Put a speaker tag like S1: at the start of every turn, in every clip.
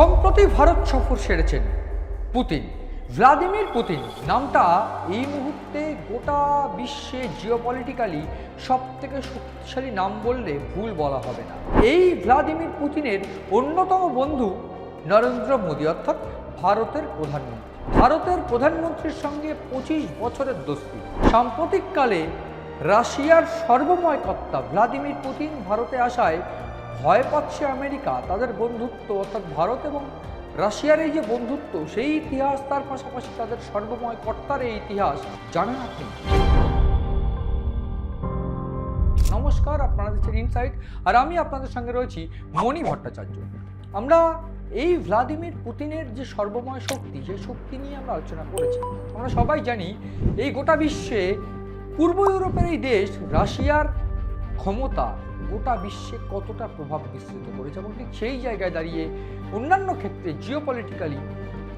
S1: সম্প্রতি ভারত সফর সেরেছেন Putin. Vladimir Putin, নামটা এই মুহূর্তে গোটা বিশ্বে জিওপলিটিক্যালি সব থেকে শক্তিশালী নাম বললে ভুল বলা হবে না। এই ভ্লাদিমির পুতিনের অন্যতম বন্ধু নরেন্দ্র মোদী, অর্থাৎ ভারতের প্রধানমন্ত্রী। ভারতের প্রধানমন্ত্রীর সঙ্গে পঁচিশ বছরের দোস্তি। সাম্প্রতিককালে রাশিয়ার সর্বময় কর্তা ভ্লাদিমির পুতিন ভারতে আসায় ভয় পাচ্ছে আমেরিকা, তাদের বন্ধুত্ব অর্থাৎ ভারত এবং রাশিয়ার এই যে বন্ধুত্ব, সেই ইতিহাস তার পাশাপাশি তাদের সর্বময় কর্তার এই ইতিহাস, জানেন আপনি? নমস্কার, আপনারা দেখছেন ইনসাইট আর আমি আপনাদের সঙ্গে রয়েছি মণি ভট্টাচার্য। আমরা এই ভ্লাদিমির পুতিনের যে সর্বময় শক্তি, সেই শক্তি নিয়ে আমরা আলোচনা করেছি। আমরা সবাই জানি, এই গোটা বিশ্বে পূর্ব ইউরোপের এই দেশ রাশিয়ার ক্ষমতা গোটা বিশ্বে কতটা প্রভাব বিস্তৃত করেছে এবং ঠিক সেই জায়গায় দাঁড়িয়ে অন্যান্য ক্ষেত্রে জিওপলিটিক্যালি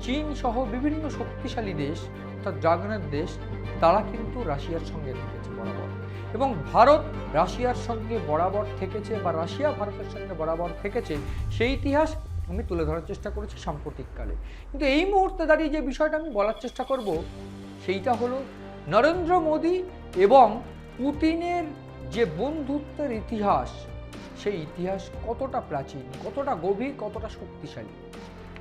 S1: চীন সহ বিভিন্ন শক্তিশালী দেশ অর্থাৎ ড্রাগনের দেশ, তারা কিন্তু রাশিয়ার সঙ্গে থেকেছে বরাবর। এবং ভারত রাশিয়ার সঙ্গে বরাবর থেকেছে বা রাশিয়া ভারতের সঙ্গে বরাবর থেকেছে, সেই ইতিহাস আমি তুলে ধরার চেষ্টা করেছি সাম্প্রতিককালে। কিন্তু এই মুহূর্তে দাঁড়িয়ে যে বিষয়টা আমি বলার চেষ্টা করব, সেইটা হলো নরেন্দ্র মোদী এবং পুতিনের যে বন্ধুত্বের ইতিহাস, সেই ইতিহাস কতটা প্রাচীন, কতটা গভীর, কতটা শক্তিশালী?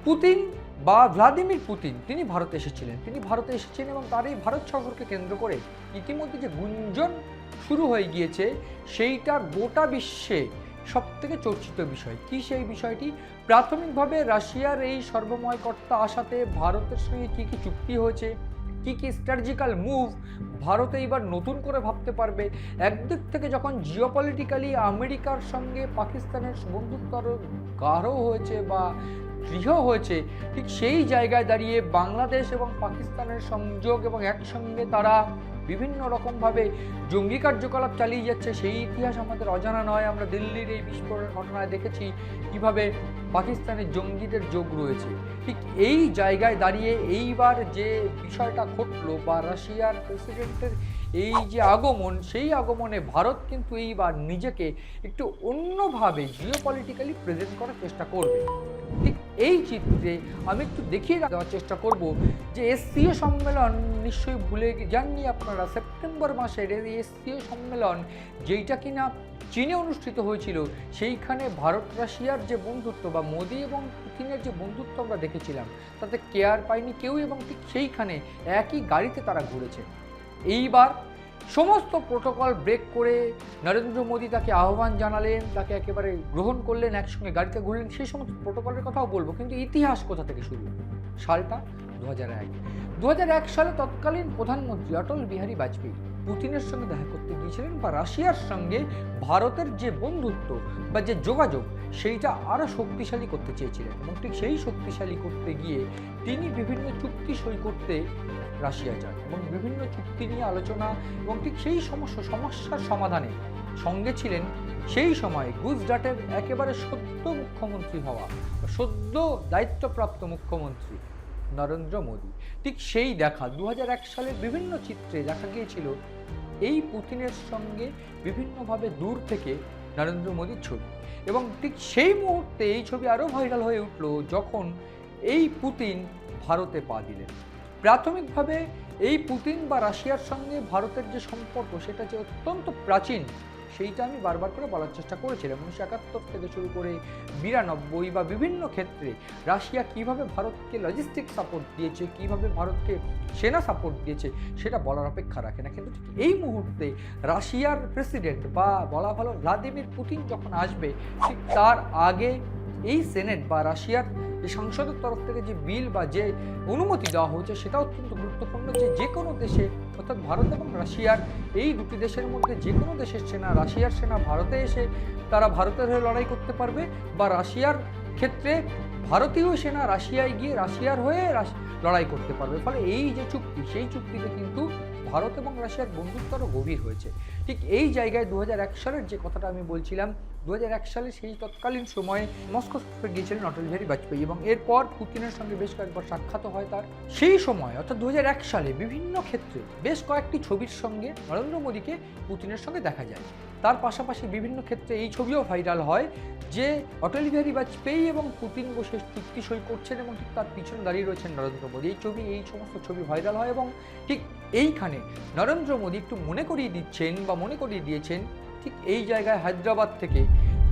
S1: পুতিন বা ভ্লাদিমির পুতিন, তিনি ভারতে এসেছিলেন। তিনি ভারতে এসেছেন এবং তার এই ভারত সফরকে কেন্দ্র করে ইতিমধ্যে যে গুঞ্জন শুরু হয়ে গিয়েছে, সেইটা গোটা বিশ্বে সব থেকে চর্চিত বিষয়। কি সেই বিষয়টি? প্রাথমিকভাবে রাশিয়ার এই সর্বময় কর্তা আসাতে ভারতের সঙ্গে কী কী চুক্তি হয়েছে? কি কি স্ট্র্যাটেজিক্যাল মুভ ভারতে এবার নতুন করে ভাবতে পারবে? একদিক থেকে যখন জিওপলিটিক্যালি আমেরিকার সঙ্গে পাকিস্তানের বন্ধুত্ব আরও গাঢ় হয়েছে বা দৃঢ় হয়েছে, ঠিক সেই জায়গায় দাঁড়িয়ে বাংলাদেশ এবং পাকিস্তানের সংযোগ এবং একসঙ্গে তারা বিভিন্ন রকমভাবে জঙ্গি কার্যকলাপ চালিয়ে যাচ্ছে, সেই ইতিহাস আমাদের অজানা নয়। আমরা দিল্লির এই বিস্ফোরণের ঘটনায় দেখেছি কীভাবে পাকিস্তানের জঙ্গিদের যোগ রয়েছে। ঠিক এই জায়গায় দাঁড়িয়ে এইবার যে বিষয়টা ঘটলো বা রাশিয়ার প্রেসিডেন্টের এই যে আগমন, সেই আগমনে ভারত কিন্তু এইবার নিজেকে একটু অন্যভাবে জিওপলিটিক্যালি প্রেজেন্ট করার চেষ্টা করবে। এই চিত্রে আমি একটু দেখিয়ে দেওয়ার চেষ্টা করব যে এসসিও সম্মেলন নিশ্চয়ই ভুলে যাননি আপনারা। সেপ্টেম্বর মাসের এই এসসিও সম্মেলন যেইটা কিনা চীনে অনুষ্ঠিত হয়েছিল, সেইখানে ভারত রাশিয়ার যে বন্ধুত্ব বা মোদি এবং পুতিনের যে বন্ধুত্ব আমরা দেখেছিলাম, তাতে কেয়ার পায়নি কেউ এবং ঠিক সেইখানে একই গাড়িতে তারা ঘুরেছে। এইবার সমস্ত প্রোটোকল ব্রেক করে নরেন্দ্র মোদী তাকে আহ্বান জানালেন, তাকে একেবারে গ্রহণ করলেন, একসঙ্গে গাড়িতে ঘুরলেন, সেই সমস্ত প্রোটোকলের কথাও বলব, কিন্তু ইতিহাস কোথা থেকে শুরু? সালটা দু হাজার এক। দু এক সালে তৎকালীন প্রধানমন্ত্রী অটল বিহারী বাজপেয়ী পুতিনের সঙ্গে দেখা করতে গিয়েছিলেন বা রাশিয়ার সঙ্গে ভারতের যে বন্ধুত্ব বা যে যোগাযোগ সেইটা আরও শক্তিশালী করতে চেয়েছিলেন এবং ঠিক সেই শক্তিশালী করতে গিয়ে তিনি বিভিন্ন চুক্তি সই করতে রাশিয়া যান এবং বিভিন্ন চুক্তি নিয়ে আলোচনা এবং ঠিক সেই সমস্যা সমস্যার সমাধানে সঙ্গে ছিলেন। সেই সময় গুজরাটের একেবারে সদ্য মুখ্যমন্ত্রী হওয়া সদ্য দায়িত্বপ্রাপ্ত মুখ্যমন্ত্রী নরেন্দ্র মোদী। ঠিক সেই দেখা দু হাজার এক সালের বিভিন্ন চিত্রে দেখা গিয়েছিল এই পুতিনের সঙ্গে বিভিন্নভাবে দূর থেকে নরেন্দ্র মোদীর ছবি। এবং ঠিক সেই মুহূর্তে এই ছবি আরও ভাইরাল হয়ে উঠল যখন এই পুতিন ভারতে পা দিলেন। প্রাথমিকভাবে এই পুতিন বা রাশিয়ার সঙ্গে ভারতের যে সম্পর্ক, সেটা যে অত্যন্ত প্রাচীন সেইটা আমি বারবার করে বলার চেষ্টা করেছিলাম। উনিশশো একাত্তর থেকে শুরু করে বিরানব্বই বা বিভিন্ন ক্ষেত্রে রাশিয়া কীভাবে ভারতকে লজিস্টিক সাপোর্ট দিয়েছে, কীভাবে ভারতকে সেনা সাপোর্ট দিয়েছে, সেটা বলার অপেক্ষা রাখে না। কিন্তু এই মুহূর্তে রাশিয়ার প্রেসিডেন্ট বা বলা ভালো ভ্লাদিমির পুতিন যখন আসবে, ঠিক তার আগে এই সেনেট বা রাশিয়ার যে সংসদের তরফ থেকে যে বিল বা যে অনুমতি দেওয়া হয়েছে সেটা অত্যন্ত গুরুত্বপূর্ণ যে যে কোনো দেশে, অর্থাৎ ভারত এবং রাশিয়ার এই দুটি দেশের মধ্যে যে কোনো দেশের সেনা, রাশিয়ার সেনা ভারতে এসে তারা ভারতের হয়ে লড়াই করতে পারবে বা রাশিয়ার ক্ষেত্রে ভারতীয় সেনা রাশিয়ায় গিয়ে রাশিয়ার হয়ে লড়াই করতে পারবে। ফলে এই যে চুক্তি, সেই চুক্তিতে কিন্তু ভারত এবং রাশিয়ার বন্ধুত্ব আরও গভীর হয়েছে। ঠিক এই জায়গায় দু হাজার এক সালের যে কথাটা আমি বলছিলাম দু হাজার এক সালে সেই তৎকালীন সময়ে মস্কো সফরে গিয়েছিলেন অটল বিহারী বাজপেয়ী এবং এরপর পুতিনের সঙ্গে বেশ কয়েকবার সাক্ষাৎ হয় তার। সেই সময়, অর্থাৎ দু হাজার এক সালে বিভিন্ন ক্ষেত্রে বেশ কয়েকটি ছবির সঙ্গে নরেন্দ্র মোদীকে পুতিনের সঙ্গে দেখা যায়। তার পাশাপাশি বিভিন্ন ক্ষেত্রে এই ছবিও ভাইরাল হয় যে অটল বিহারী বাজপেয়ী এবং পুতিন বসে চুক্তি সই করছেন এবং ঠিক তার পিছনে দাঁড়িয়ে রয়েছেন নরেন্দ্র মোদী। এই ছবি, এই সমস্ত ছবি ভাইরাল হয় এবং ঠিক এইখানে নরেন্দ্র মোদী একটু মনে করিয়ে দিচ্ছেন বা মনে করিয়ে দিয়েছেন ঠিক এই জায়গায় হায়দ্রাবাদ থেকে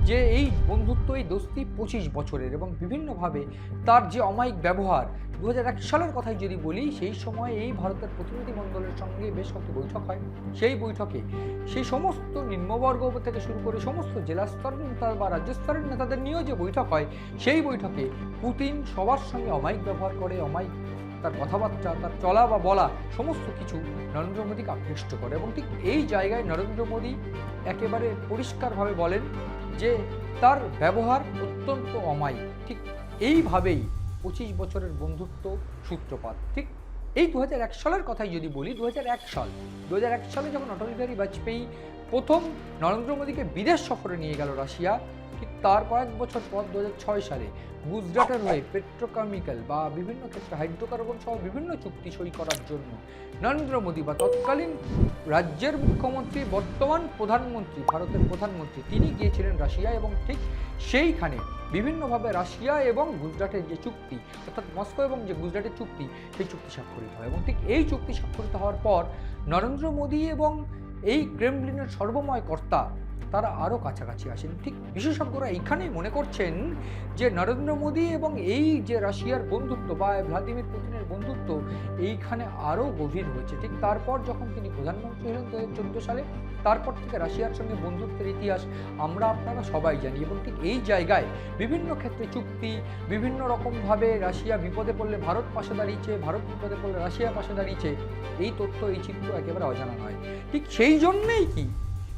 S1: যে এই বন্ধুত্ব এই দোস্তি পঁচিশ বছরের এবং বিভিন্নভাবে তার যে অমায়িক ব্যবহার দু হাজার এক সালের কথাই যদি বলি, সেই সময় এই ভারতের প্রতিনিধি মণ্ডলের সঙ্গে বেশ কয়েকটি বৈঠক হয়। সেই বৈঠকে সেই সমস্ত নিম্নবর্গ থেকে শুরু করে সমস্ত জেলা স্তরের নেতা বা রাজ্য স্তরের নেতাদের নিয়েও যে বৈঠক হয়, সেই বৈঠকে পুতিন সবার সঙ্গে অমায়িক ব্যবহার করে, অমায়িক তার কথাবার্তা, তার চলা বা বলা সমস্ত কিছু নরেন্দ্র মোদীকে আকৃষ্ট করে এবং ঠিক এই জায়গায় নরেন্দ্র মোদী একেবারে পরিষ্কারভাবে বলেন যে তার ব্যবহার অত্যন্ত অমায়িক। ঠিক এইভাবেই পঁচিশ বছরের বন্ধুত্ব সূত্রপাত। ঠিক এই দু হাজার এক সালের কথাই যদি বলি দু হাজার এক সাল দু হাজার এক সালে যখন অটল বিহারী বাজপেয়ী প্রথম নরেন্দ্র মোদীকে বিদেশ সফরে নিয়ে গেল রাশিয়া তার কয়েক বছর পর দু হাজার ছয় সালে গুজরাটের হয়ে পেট্রোকেমিক্যাল বা বিভিন্ন ক্ষেত্রে হাইড্রোকার্বন সহ বিভিন্ন চুক্তি সই করার জন্য নরেন্দ্র মোদী বা তৎকালীন রাজ্যের মুখ্যমন্ত্রী, বর্তমান প্রধানমন্ত্রী, ভারতের প্রধানমন্ত্রী তিনি গিয়েছিলেন রাশিয়া এবং ঠিক সেইখানে বিভিন্নভাবে রাশিয়া এবং গুজরাটের যে চুক্তি, অর্থাৎ মস্কো এবং যে গুজরাটের চুক্তি, সেই চুক্তি স্বাক্ষরিত হয় এবং ঠিক এই চুক্তি স্বাক্ষরিত হওয়ার পর নরেন্দ্র মোদী এবং এই ক্রেমলিনের সর্বময় কর্তা তারা আরও কাছাকাছি আসেন। ঠিক বিশেষজ্ঞরা এইখানেই মনে করছেন যে নরেন্দ্র মোদী এবং এই যে রাশিয়ার বন্ধুত্ব বা ভ্লাদিমির পুতিনের বন্ধুত্ব এইখানে আরও গভীর হয়েছে। ঠিক তারপর যখন তিনি প্রধানমন্ত্রী হলেন দু হাজার চোদ্দ সালে, তারপর থেকে রাশিয়ার সঙ্গে বন্ধুত্বের ইতিহাস আমরা আপনারা সবাই জানি এবং ঠিক এই জায়গায় বিভিন্ন ক্ষেত্রে চুক্তি, বিভিন্ন রকমভাবে রাশিয়া বিপদে পড়লে ভারত পাশে দাঁড়িয়েছে, ভারত বিপদে পড়লে রাশিয়া পাশে দাঁড়িয়েছে, এই তথ্য, এই চিত্র একেবারে অজানা নয়। ঠিক সেই জন্যেই কি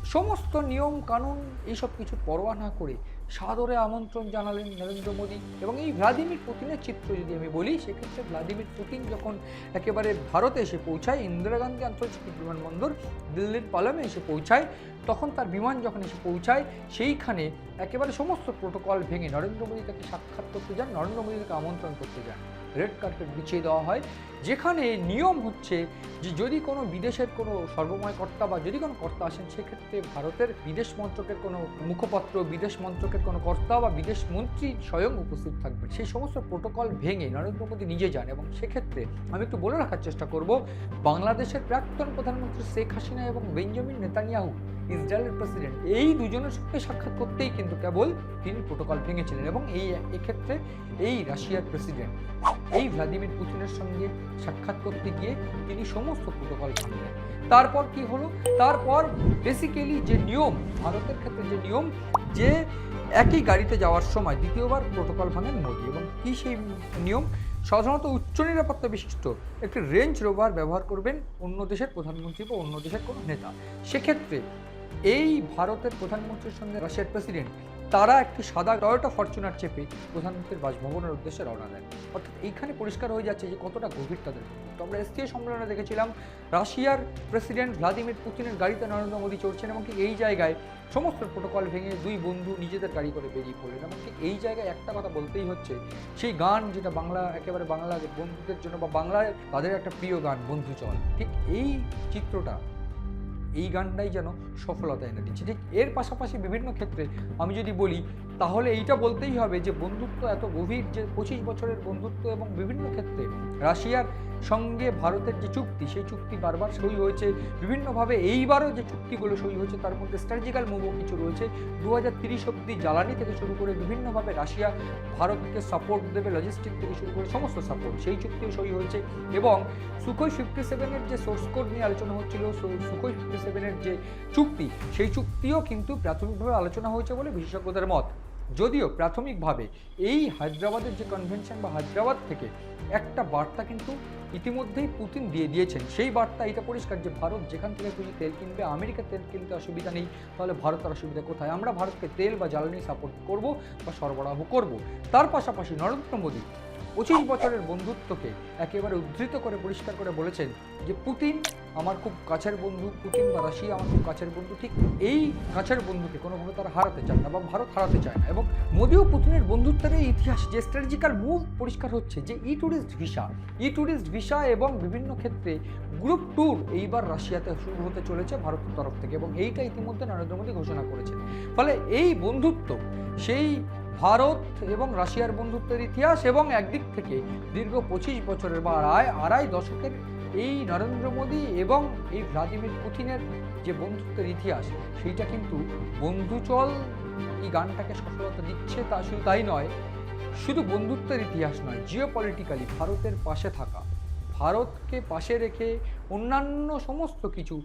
S1: সমস্ত নিয়ম কানুন এইসব কিছু পরোয়া না করে সাদরে আমন্ত্রণ জানালেন নরেন্দ্র মোদী এবং এই ভ্লাদিমির পুতিনের চিত্র যদি আমি বলি, সেক্ষেত্রে ভ্লাদিমির পুতিন যখন একেবারে ভারতে এসে পৌঁছায়, ইন্দিরা গান্ধী আন্তর্জাতিক বিমানবন্দর দিল্লির পালামে এসে পৌঁছায়, তখন তার বিমান যখন এসে পৌঁছায়, সেইখানে একেবারে সমস্ত প্রোটোকল ভেঙে নরেন্দ্র মোদী তাকে সাক্ষাৎ করতে যান, নরেন্দ্র মোদী তাকে আমন্ত্রণ করতে যান। রেড কার্পেট বিছিয়ে দেওয়া হয়। যেখানে নিয়ম হচ্ছে যে যদি কোনো বিদেশের কোনো সর্বময় কর্তা বা যদি কোনো কর্তা আসেন, সেক্ষেত্রে ভারতের বিদেশ মন্ত্রকের কোনো মুখপাত্র, বিদেশ মন্ত্রকের কোনো কর্তা বা বিদেশ মন্ত্রী স্বয়ং উপস্থিত থাকবেন। সেই সমস্ত প্রোটোকল ভেঙে নরেন্দ্র মোদী নিজে যান এবং সেক্ষেত্রে আমি একটু বলে রাখার চেষ্টা করব, বাংলাদেশের প্রাক্তন প্রধানমন্ত্রী শেখ হাসিনা এবং বেঞ্জামিন নেতানিয়াহু ইসরায়েলের প্রেসিডেন্ট এই দুজনের সঙ্গে সাক্ষাৎ করতেই কিন্তু কেবল তিনি প্রোটোকল ভেঙেছিলেন এবং এই এক্ষেত্রে এই রাশিয়ার প্রেসিডেন্ট এই ভ্লাদিমির পুতিনের সঙ্গে সাক্ষাৎ করতে গিয়ে তিনি সমস্ত প্রোটোকল ভাঙলেন। তারপর কি হলো? তারপর বেসিক্যালি যে নিয়ম, ভারতের ক্ষেত্রে যে নিয়ম, যে একই গাড়িতে যাওয়ার সময় দ্বিতীয়বার প্রোটোকল ভাঙেন মোদী এবং কি সেই নিয়ম? সাধারণত উচ্চ নিরাপত্তা বিশিষ্ট একটি রেঞ্জ রোভার ব্যবহার করবেন অন্য দেশের প্রধানমন্ত্রী বা অন্য দেশের কোনো নেতা। সেক্ষেত্রে এই ভারতের প্রধানমন্ত্রীর সঙ্গে রাশিয়ার প্রেসিডেন্ট তারা একটি সাদা টয়োটা ফরচুনার চেপে প্রধানমন্ত্রীর বাসভবনের উদ্দেশ্যে রওনা দেন। অর্থাৎ এইখানে পরিষ্কার হয়ে যাচ্ছে যে কতটা গভীর তাদের তো আমরা এসটিএ সম্মেলনে দেখেছিলাম, রাশিয়ার প্রেসিডেন্ট ভ্লাদিমির পুতিনের গাড়িতে নরেন্দ্র মোদী চড়ছেন এবং ঠিক এই জায়গায় সমস্ত প্রোটোকল ভেঙে দুই বন্ধু নিজেদের গাড়ি করে বেরিয়ে পড়লেন। এবং ঠিক এই জায়গায় একটা কথা বলতেই হচ্ছে, সেই গান যেটা বাংলা, একেবারে বাংলা বন্ধুদের জন্য বা বাংলায় তাদের একটা প্রিয় গান, বন্ধু চল। ঠিক এই চিত্রটা এই গানটাই যেন সফলতা এনে দিচ্ছে। ঠিক এর পাশাপাশি বিভিন্ন ক্ষেত্রে আমি যদি বলি তাহলে এইটা বলতেই হবে যে বন্ধুত্ব এত গভীর যে পঁচিশ বছরের বন্ধুত্ব এবং বিভিন্ন ক্ষেত্রে রাশিয়ার সঙ্গে ভারতের যে চুক্তি, সেই চুক্তি বারবার সই হয়েছে। বিভিন্নভাবে এইবারও যে চুক্তিগুলো সই হয়েছে, তার মধ্যে স্ট্র্যাটেজিক্যাল মুভও কিছু রয়েছে। দু হাজার তিরিশ অব্দি জ্বালানি থেকে শুরু করে বিভিন্নভাবে রাশিয়া ভারতকে সাপোর্ট দেবে লজিস্টিক থেকে শুরু করে সমস্ত সাপোর্ট সেই চুক্তিও সই হয়েছে। এবং সুখোই ফিফটি সেভেনের যে সোর্স কোড নিয়ে আলোচনা হচ্ছিল সুখোই ফিফটি সেভেনের যে চুক্তি, সেই চুক্তিও কিন্তু প্রাথমিকভাবে আলোচনা হয়েছে বলে বিশেষজ্ঞদের মত। যদিও প্রাথমিকভাবে এই হায়দ্রাবাদের যে কনভেনশন বা হায়দ্রাবাদ থেকে একটা বার্তা কিন্তু ইতিমধ্যেই পুতিন দিয়ে দিয়েছেন। সেই বার্তা, এটা পরিষ্কার যে ভারত যেখান থেকে খুশি তেল কিনবে, আমেরিকা তেল কিনতে অসুবিধা নেই, তাহলে ভারতের অসুবিধা কোথায়? আমরা ভারতকে তেল বা জ্বালানি সাপোর্ট করব বা সরবরাহ করব। তার পাশাপাশি নরেন্দ্র মোদী পঁচিশ বছরের বন্ধুত্বকে একেবারে উদ্ধৃত করে, পরিষ্কার করে বলেছেন যে, পুতিন আমার খুব কাছের বন্ধু, পুতিন বা রাশিয়া আমার খুব কাছের বন্ধু। ঠিক এই কাছের বন্ধুকে কোনোভাবে তারা হারাতে চায় না বা ভারত হারাতে চায় না এবং মোদিও পুতিনের বন্ধুত্বের এই ইতিহাস, যে স্ট্র্যাটেজিক্যাল মুভ পরিষ্কার হচ্ছে যে E tourist visa E tourist visa এবং বিভিন্ন ক্ষেত্রে গ্রুপ ট্যুর এইবার রাশিয়াতে শুরু হতে চলেছে ভারতের তরফ থেকে এবং এইটা ইতিমধ্যে নরেন্দ্র মোদী ঘোষণা করেছেন। ফলে এই বন্ধুত্ব, সেই ভারত এবং রাশিয়ার বন্ধুত্বের ইতিহাস এবং একদিক থেকে দীর্ঘ পঁচিশ বছরের বা আড়াই আড়াই দশকের এই নরেন্দ্র মোদী এবং এই ভ্লাদিমির পুতিনের যে বন্ধুত্বের ইতিহাস, সেইটা কিন্তু বন্ধুচল এই গানটাকে সফলতা দিচ্ছে তা শুধু তাই নয়, শুধু বন্ধুত্বের ইতিহাস নয় জিও পলিটিক্যালি ভারতের পাশে থাকা ভারতকে পাশে রেখে অন্যান্য সমস্ত কিছু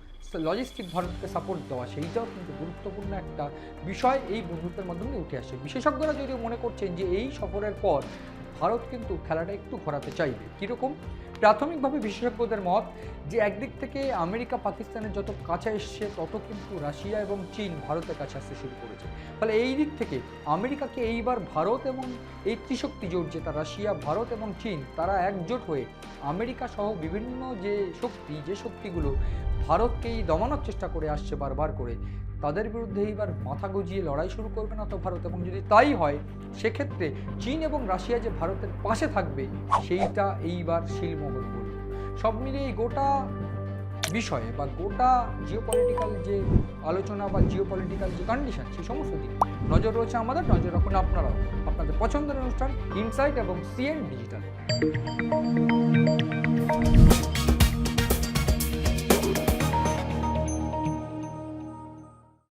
S1: লজিস্টিক ভারতকে সাপোর্ট দেওয়া, সেইটাও কিন্তু গুরুত্বপূর্ণ একটা বিষয় এই বন্ধুত্বের মাধ্যমে উঠে আসে বিশেষজ্ঞরা যদিও মনে করছেন যে এই সফরের পর ভারত কিন্তু খেলাটা একটু ঘোরাতে চাইবে। কীরকম? প্রাথমিকভাবে বিশেষজ্ঞদের মত যে, একদিক থেকে আমেরিকা, পাকিস্তানের যত কাছে এসছে, তত কিন্তু রাশিয়া এবং চীন ভারতের কাছে আসতে শুরু করেছে। ফলে এই দিক থেকে আমেরিকাকে এইবার ভারত এবং এই ত্রিশক্তি জোট যেটা, রাশিয়া, ভারত এবং চীন, তারা একজোট হয়ে আমেরিকা সহ বিভিন্ন যে শক্তি, যে শক্তিগুলো ভারতকেই দমানোর চেষ্টা করে আসছে বারবার করে তাদের বিরুদ্ধে এইবার মাথা গজিয়ে লড়াই শুরু করবে না তো ভারত। এবং যদি তাই হয়, সেক্ষেত্রে চীন এবং রাশিয়া যে ভারতের পাশে থাকবে, সেইটা এইবার শিলমোহর করবে সব মিলিয়ে গোটা বিষয়ে বা গোটা জিও পলিটিক্যাল যে আলোচনা বা জিও পলিটিক্যাল যে কন্ডিশন সেই সমস্ত দিকে নজর রয়েছে আমাদের। নজর রাখুন আপনারাও। আপনাদের পছন্দের অনুষ্ঠান ইনসাইট এবং সিএন ডিজিটাল